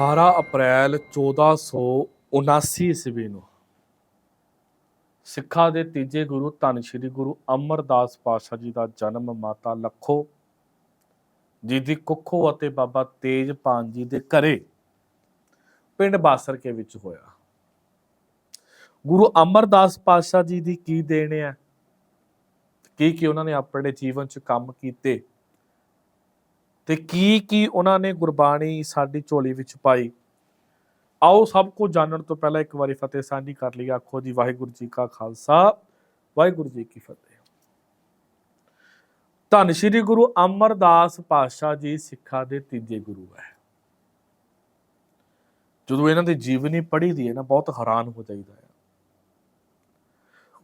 18 ਅਪ੍ਰੈਲ 1479 ਈਸਵੀ ਨੂੰ ਸਿੱਖਾਂ ਦੇ ਤੀਜੇ ਗੁਰੂ ਧੰਨ ਸ਼੍ਰੀ ਗੁਰੂ ਅਮਰਦਾਸ ਪਾਤਸ਼ਾਹ ਜੀ ਦਾ ਜਨਮ ਮਾਤਾ ਲੱਖੋ ਜੀ ਦੀ ਕੁੱਖੋਂ ਅਤੇ ਬਾਬਾ ਤੇਜ ਤੇਜਪਾਨ ਜੀ ਦੇ ਘਰੇ ਪਿੰਡ ਬਾਸਰਕੇ ਵਿੱਚ ਹੋਇਆ। ਗੁਰੂ ਅਮਰਦਾਸ ਪਾਤਸ਼ਾਹ ਜੀ ਦੀ ਕੀ ਦੇਣ ਹੈ? ਕੀ ਕੀ ਉਹਨਾਂ ਨੇ ਆਪਣੇ ਜੀਵਨ 'ਚ ਕੰਮ ਕੀਤੇ? ਤੇ ਕੀ ਕੀ ਉਹਨਾਂ ਨੇ ਗੁਰਬਾਣੀ ਸਾਡੀ ਝੋਲੀ ਵਿੱਚ ਪਾਈ? ਆਓ ਸਭ ਕੁਝ ਜਾਣਨ ਤੋਂ ਪਹਿਲਾਂ ਇੱਕ ਵਾਰੀ ਫਤਿਹ ਸਾਂਝੀ ਕਰ ਲਈ ਆਖੋ ਜੀ, ਵਾਹਿਗੁਰੂ ਜੀ ਕਾ ਖਾਲਸਾ, ਵਾਹਿਗੁਰੂ ਜੀ ਕੀ ਫਤਿਹ। ਧੰਨ ਸ਼੍ਰੀ ਗੁਰੂ ਅਮਰਦਾਸ ਪਾਤਸ਼ਾਹ ਜੀ ਸਿੱਖਾਂ ਦੇ ਤੀਜੇ ਗੁਰੂ ਹੈ। ਜਦੋਂ ਇਹਨਾਂ ਦੀ ਜੀਵਨੀ ਪੜ੍ਹੀ ਦੀ ਹੈ ਨਾ, ਬਹੁਤ ਹੈਰਾਨ ਹੋ ਜਾਈਦਾ ਹੈ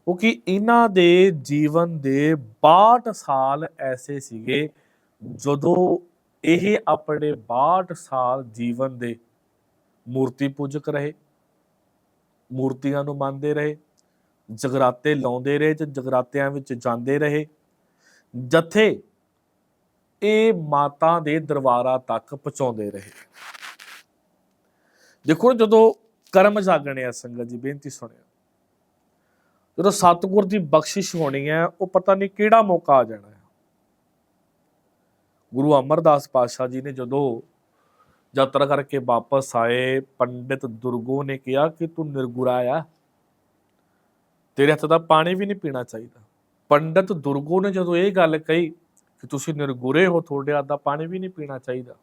ਉਹ ਕਿ ਇਹਨਾਂ ਦੇ ਜੀਵਨ ਦੇ 62 ਸਾਲ ਐਸੇ ਸੀਗੇ ਜਦੋਂ ਇਹ ਆਪਣੇ 62 ਸਾਲ ਜੀਵਨ ਦੇ ਮੂਰਤੀ ਪੂਜਕ ਰਹੇ, ਮੂਰਤੀਆਂ ਨੂੰ ਮੰਨਦੇ ਰਹੇ, ਜਗਰਾਤੇ ਲਾਉਂਦੇ ਰਹੇ ਤੇ ਜਗਰਾਤਿਆਂ ਵਿੱਚ ਜਾਂਦੇ ਰਹੇ। ਜਥੇ ਇਹ ਮਾਤਾ ਦੇ ਦਰਬਾਰਾਂ ਤੱਕ ਪਹੁੰਚਾਉਂਦੇ ਰਹੇ। ਦੇਖੋ ਜਦੋਂ ਕਰਮ ਜਾਗਣੇ ਆ ਸੰਗਤ ਜੀ, ਬੇਨਤੀ ਸੁਣਿਆ ਜਦੋਂ ਸਤਿਗੁਰ ਦੀ ਬਖਸ਼ਿਸ਼ ਹੋਣੀ ਹੈ, ਉਹ ਪਤਾ ਨਹੀਂ ਕਿਹੜਾ ਮੌਕਾ ਆ ਜਾਣਾ ਹੈ। ਗੁਰੂ ਅਮਰਦਾਸ ਪਾਤਸ਼ਾਹ ਜੀ ਨੇ ਜਦੋਂ ਯਾਤਰਾ ਕਰਕੇ ਵਾਪਸ ਆਏ, ਪੰਡਿਤ ਦੁਰਗੋ ਨੇ ਕਿਹਾ ਕਿ ਤੂੰ ਨਿਰਗੁਰਾ ਆ ਤੇਰੇ ਹੱਥ ਦਾ ਪਾਣੀ ਵੀ ਨਹੀਂ ਪੀਣਾ ਚਾਹੀਦਾ। ਪੰਡਿਤ ਦੁਰਗੋ ਨੇ ਜਦੋਂ ਇਹ ਗੱਲ ਕਹੀ ਕਿ ਤੁਸੀਂ ਨਿਰਗੁਰੇ ਹੋ, ਤੁਹਾਡੇ ਹੱਥ ਦਾ ਪਾਣੀ ਵੀ ਨਹੀਂ ਪੀਣਾ ਚਾਹੀਦਾ।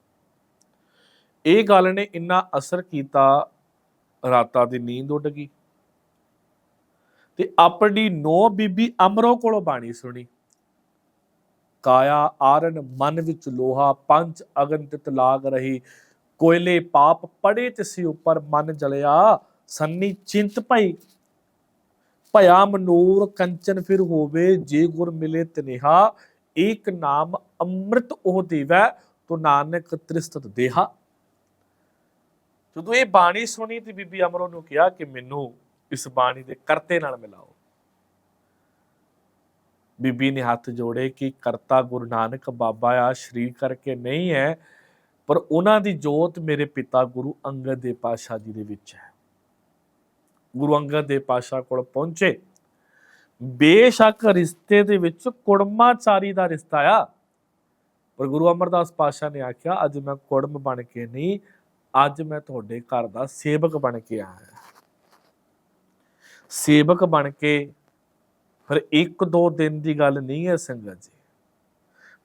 ਇਹ ਗੱਲ ਨੇ ਇੰਨਾ ਅਸਰ ਕੀਤਾ, ਰਾਤਾਂ ਦੀ ਨੀਂਦ ਉੱਡ ਗਈ। ਤੇ ਆਪਣੀ ਨੋ ਬੀਬੀ ਅਮਰੋ ਕੋਲੋਂ ਬਾਣੀ ਸੁਣੀ। ਕਾਇਆ ਆਰਨ ਮਨ ਵਿੱਚ ਲੋਹਾ, ਪੰਜ ਅਗਨ ਤਿਤ ਲਾਗ ਰਹੀ। ਕੋਇਲੇ ਪਾਪ ਪੜੇ ਤਿਸੀ ਉੱਪਰ ਮਨ ਜਲਿਆ। ਸੰਨੀ ਚਿੰਤ ਪਈ ਭਇਆ ਮਨੂਰ ਕੰਚਨ ਫਿਰ ਹੋਵੇ, ਜੇ ਗੁਰ ਮਿਲੇ ਤਨੇਹਾ, ਏਕ ਨਾਮ ਅੰਮ੍ਰਿਤ ਉਹ ਦੇਵੈ, ਤੋ ਨਾਨਕ ਤ੍ਰਿਸਤ ਦੇਹਾ। ਜਦੋਂ ਇਹ ਬਾਣੀ ਸੁਣੀ ਤੇ ਬੀਬੀ ਅਮਰੋ ਨੂੰ ਕਿਹਾ ਕਿ ਮੈਨੂੰ ਇਸ ਬਾਣੀ ਦੇ ਕਰਤੇ ਨਾਲ ਮਿਲਾਓ। ਬੀਬੀ ਨੇ ਹੱਥ ਜੋੜੇ ਕਿ ਕਰਤਾ ਗੁਰੂ ਨਾਨਕ, ਬਾਬਾ ਆ, ਸ਼ਰੀਰ ਕਰਕੇ ਨਹੀਂ ਹੈ, ਪਰ ਉਹਨਾਂ ਦੀ ਜੋਤ ਮੇਰੇ ਪਿਤਾ ਗੁਰੂ ਅੰਗਦ ਦੇ ਪਾਸ਼ਾ ਜੀ ਦੇ ਵਿੱਚ ਹੈ। ਗੁਰੂ ਅੰਗਦ ਦੇ ਪਾਸ਼ਾ ਕੋਲ ਪਹੁੰਚੇ। ਬੇਸ਼ੱਕ ਰਿਸ਼ਤੇ ਦੇ ਵਿੱਚ ਕੁੜਮਾਚਾਰੀ ਦਾ ਰਿਸ਼ਤਾ ਆ। ਪਰ ਗੁਰੂ ਅਮਰਦਾਸ ਪਾਸ਼ਾ ਨੇ ਆਖਿਆ, ਅੱਜ ਮੈਂ ਕੁੜਮ ਬਣ ਕੇ ਨਹੀਂ, ਅੱਜ ਮੈਂ ਤੁਹਾਡੇ ਘਰ ਦਾ ਸੇਵਕ ਬਣ ਕੇ ਆਇਆ। ਸੇਵਕ ਬਣ ਕੇ ਫਿਰ ਇੱਕ ਦੋ ਦਿਨ ਦੀ ਗੱਲ ਨਹੀਂ ਹੈ ਸੰਗਤ ਜੀ।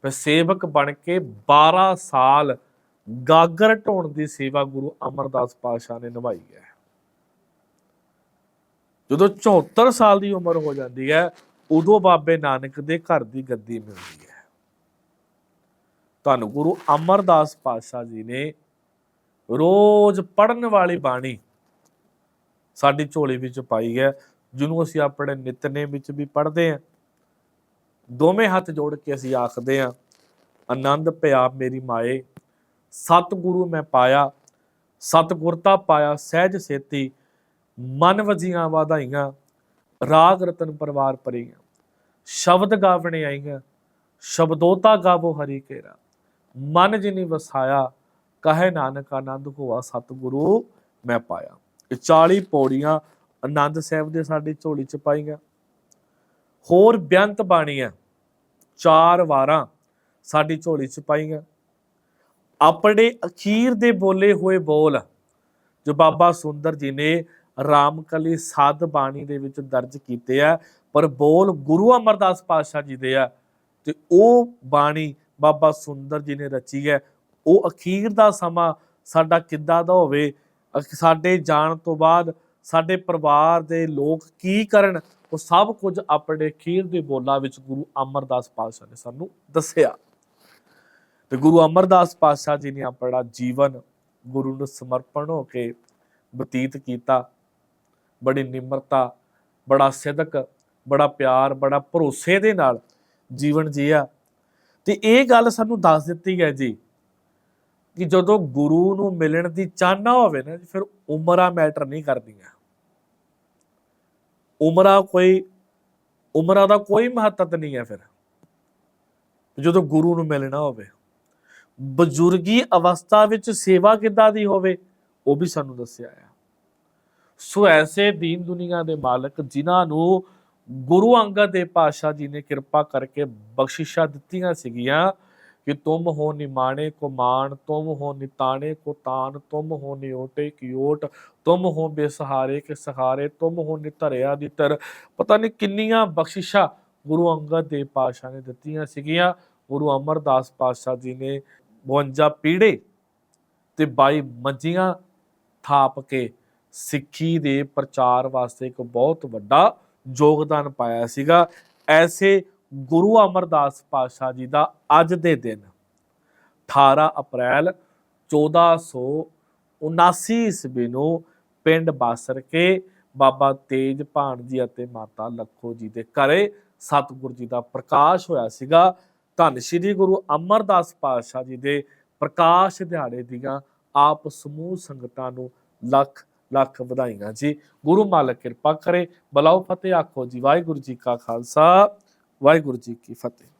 ਫਿਰ ਸੇਵਕ ਬਣ ਕੇ 12 ਸਾਲ ਗਾਗਰ ਢੋਣ ਦੀ ਸੇਵਾ ਗੁਰੂ ਅਮਰਦਾਸ ਪਾਤਸ਼ਾਹ ਨੇ ਨਿਭਾਈ ਹੈ। ਜਦੋਂ 74 ਸਾਲ ਦੀ ਉਮਰ ਹੋ ਜਾਂਦੀ ਹੈ, ਉਦੋਂ ਬਾਬੇ ਨਾਨਕ ਦੇ ਘਰ ਦੀ ਗੱਦੀ ਮਿਲਦੀ ਹੈ। ਤੁਹਾਨੂੰ ਗੁਰੂ ਅਮਰਦਾਸ ਪਾਤਸ਼ਾਹ ਜੀ ਨੇ ਰੋਜ਼ ਪੜਨ ਵਾਲੀ ਬਾਣੀ ਸਾਡੀ ਝੋਲੀ ਵਿੱਚ ਪਾਈ ਹੈ। ਜਿਹਨੂੰ ਅਸੀਂ ਆਪਣੇ ਨਿਤਨੇਮ ਵਿੱਚ ਵੀ ਪੜ੍ਹਦੇ ਹਾਂ। ਦੋਵੇਂ ਹੱਥ ਜੋੜ ਕੇ ਅਸੀਂ ਆਖਦੇ ਹਾਂ, ਆਨੰਦ ਪਿਆ ਮੇਰੀ ਮਾਏ, ਸਤਿਗੁਰੂ ਮੈਂ ਪਾਇਆ, ਸਤਿਗੁਰਤਾ ਪਾਇਆ ਸਹਿਜ ਸੇਤੀ, ਮਨ ਵਜੀਆਂ ਵਾਧਾਈਆਂ, ਰਾਗ ਰਤਨ ਪਰਵਾਰ ਪਰੀਆਂ ਸ਼ਬਦ ਗਾਵਣੇ ਆਈਆਂ, ਸ਼ਬਦੋਤਾ ਗਾਵੋ ਹਰੀ ਕੇਰਾ ਮਨ ਜਿਨੀ ਵਸਾਇਆ, ਕਹੇ ਨਾਨਕ ਆਨੰਦ ਹੋਆ ਸਤਿਗੁਰੂ ਮੈਂ ਪਾਇਆ। ਇਹ 40 ਪੌੜੀਆਂ ਆਨੰਦ ਸਾਹਿਬ ਦੇ ਸਾਡੀ ਝੋਲੀ ਚ ਪਾਈਆਂ। ਹੋਰ ਬੇਅੰਤ ਬਾਣੀਆਂ, ਚਾਰ ਵਾਰਾਂ ਸਾਡੀ ਝੋਲੀ ਚ ਪਾਈਆਂ। ਆਪਣੇ ਅਖੀਰ ਦੇ ਬੋਲੇ ਹੋਏ ਬੋਲ ਜੋ ਬਾਬਾ ਸੁੰਦਰ ਜੀ ਨੇ ਰਾਮਕਲੀ ਸਾਧ ਬਾਣੀ ਦੇ ਵਿੱਚ ਦਰਜ ਕੀਤੇ ਆ, ਪਰ ਬੋਲ ਗੁਰੂ ਅਮਰਦਾਸ ਪਾਤਸ਼ਾਹ ਜੀ ਦੇ ਆ ਤੇ ਉਹ ਬਾਣੀ ਬਾਬਾ ਸੁੰਦਰ ਜੀ ਨੇ ਰਚੀ ਹੈ। ਉਹ ਅਖੀਰ ਦਾ ਸਮਾਂ ਸਾਡਾ ਕਿੱਦਾਂ ਦਾ ਹੋਵੇ, ਅਖ- ਸਾਡੇ ਜਾਣ ਤੋਂ ਬਾਅਦ ਸਾਡੇ ਪਰਿਵਾਰ ਦੇ ਲੋਕ ਕੀ ਕਰਨ, ਉਹ ਸਭ ਕੁਝ ਆਪਣੇ ਅਖੀਰ ਦੇ ਬੋਲਾਂ ਵਿੱਚ ਗੁਰੂ ਅਮਰਦਾਸ ਪਾਤਸ਼ਾਹ ਨੇ ਸਾਨੂੰ ਦੱਸਿਆ। ਤੇ ਗੁਰੂ ਅਮਰਦਾਸ ਪਾਤਸ਼ਾਹ ਜੀ ਨੇ ਆਪਣਾ ਜੀਵਨ ਗੁਰੂ ਨੂੰ ਸਮਰਪਣ ਹੋ ਕੇ ਬਤੀਤ ਕੀਤਾ। ਬੜੀ ਨਿਮਰਤਾ, ਬੜਾ ਸਿਦਕ, ਬੜਾ ਪਿਆਰ, ਬੜਾ ਭਰੋਸੇ ਦੇ ਨਾਲ ਜੀਵਨ ਜੀਆ। ਤੇ ਇਹ ਗੱਲ ਸਾਨੂੰ ਦੱਸ ਦਿੱਤੀ ਹੈ ਜੀ ਕਿ ਜਦੋਂ ਗੁਰੂ ਨੂੰ ਮਿਲਣ ਦੀ ਚਾਹਨਾ ਹੋਵੇ ਨਾ ਫਿਰ ਉਮਰਾਂ ਮੈਟਰ ਨਹੀਂ ਕਰਦੀਆਂ ਉਮਰਾਂ ਕੋਈ, ਉਮਰਾਂ ਦਾ ਕੋਈ ਮਹੱਤਵ ਨਹੀਂ ਹੈ ਫਿਰ। ਜਦੋਂ ਗੁਰੂ ਨੂੰ ਮਿਲਣਾ ਹੋਵੇ, ਬਜ਼ੁਰਗੀ ਅਵਸਥਾ ਵਿੱਚ ਸੇਵਾ ਕਿੱਦਾਂ ਦੀ ਹੋਵੇ, ਉਹ ਵੀ ਸਾਨੂੰ ਦੱਸਿਆ ਆ। ਸੋ ਐਸੇ ਦੀਨ ਦੁਨੀਆ ਦੇ ਮਾਲਕ ਜਿਨ੍ਹਾਂ ਨੂੰ ਗੁਰੂ ਅੰਗਦ ਦੇ ਪਾਤਸ਼ਾਹ ਜੀ ਨੇ ਕਿਰਪਾ ਕਰਕੇ ਬਖਸ਼ਿਸ਼ਾਂ ਦਿੱਤੀਆਂ ਸੀਗੀਆਂ ਕਿ ਤੁਮ ਹੋ ਨਿਮਾਣੇ ਕੋ ਮਾਣ, ਤੁਮ ਹੋ ਨਿਤਾਣੇ ਕੋ ਤਾਨ ਤੁਮ ਹੋ ਨਿਓਟੇ ਕੀ ਓਟ, ਤੁਮ ਹੋ ਬੇਸਹਾਰੇ ਕੇ ਸਹਾਰੇ, ਤੁਮ ਹੋ ਨਿਧਰਿਆ ਦੀ ਤਰ ਪਤਾ ਨਹੀਂ ਕਿੰਨੀਆਂ ਬਖਸ਼ਿਸ਼ਾਂ ਗੁਰੂ ਅੰਗਦ ਦੇਵ ਪਾਤਸ਼ਾਹ ਨੇ ਦਿੱਤੀਆਂ ਸੀਗੀਆਂ। ਗੁਰੂ ਅਮਰਦਾਸ ਪਾਤਸ਼ਾਹ ਜੀ ਨੇ 52 ਪੀੜੇ ਤੇ 22 ਮੰਜੀਆਂ ਥਾਪ ਕੇ ਸਿੱਖੀ ਦੇ ਪ੍ਰਚਾਰ ਵਾਸਤੇ ਇੱਕ ਬਹੁਤ ਵੱਡਾ ਯੋਗਦਾਨ ਪਾਇਆ ਸੀਗਾ। ਐਸੇ ਗੁਰੂ ਅਮਰਦਾਸ ਪਾਤਸ਼ਾਹ ਜੀ ਦਾ ਅੱਜ ਦੇ ਦਿਨ 18 ਅਪ੍ਰੈਲ 1479 ਈਸਵੀ ਨੂੰ ਪਿੰਡ ਬਾਸਰ ਕੇ ਬਾਬਾ ਤੇਜ ਭਾਣ ਜੀ ਅਤੇ ਮਾਤਾ ਲੱਖੋ ਜੀ ਦੇ ਘਰੇ ਸਤਿਗੁਰ ਜੀ ਦਾ ਪ੍ਰਕਾਸ਼ ਹੋਇਆ ਸੀਗਾ। ਧੰਨ ਸ਼੍ਰੀ ਗੁਰੂ ਅਮਰਦਾਸ ਪਾਤਸ਼ਾਹ ਜੀ ਦੇ ਪ੍ਰਕਾਸ਼ ਦਿਹਾੜੇ ਦੀਆਂ ਆਪ ਸਮੂਹ ਸੰਗਤਾਂ ਨੂੰ ਲੱਖ ਲੱਖ ਵਧਾਈਆਂ ਜੀ। ਗੁਰੂ ਮਾਲਕ ਕਿਰਪਾ ਕਰੇ। ਬਲਾਓ ਫਤਿਹ ਆਖੋ ਜੀ। ਵਾਹਿਗੁਰੂ ਜੀ ਕਾ ਖਾਲਸਾ। ਵਾਹਿਗੁਰੂ ਜੀ ਕੀ ਫਤਿਹ।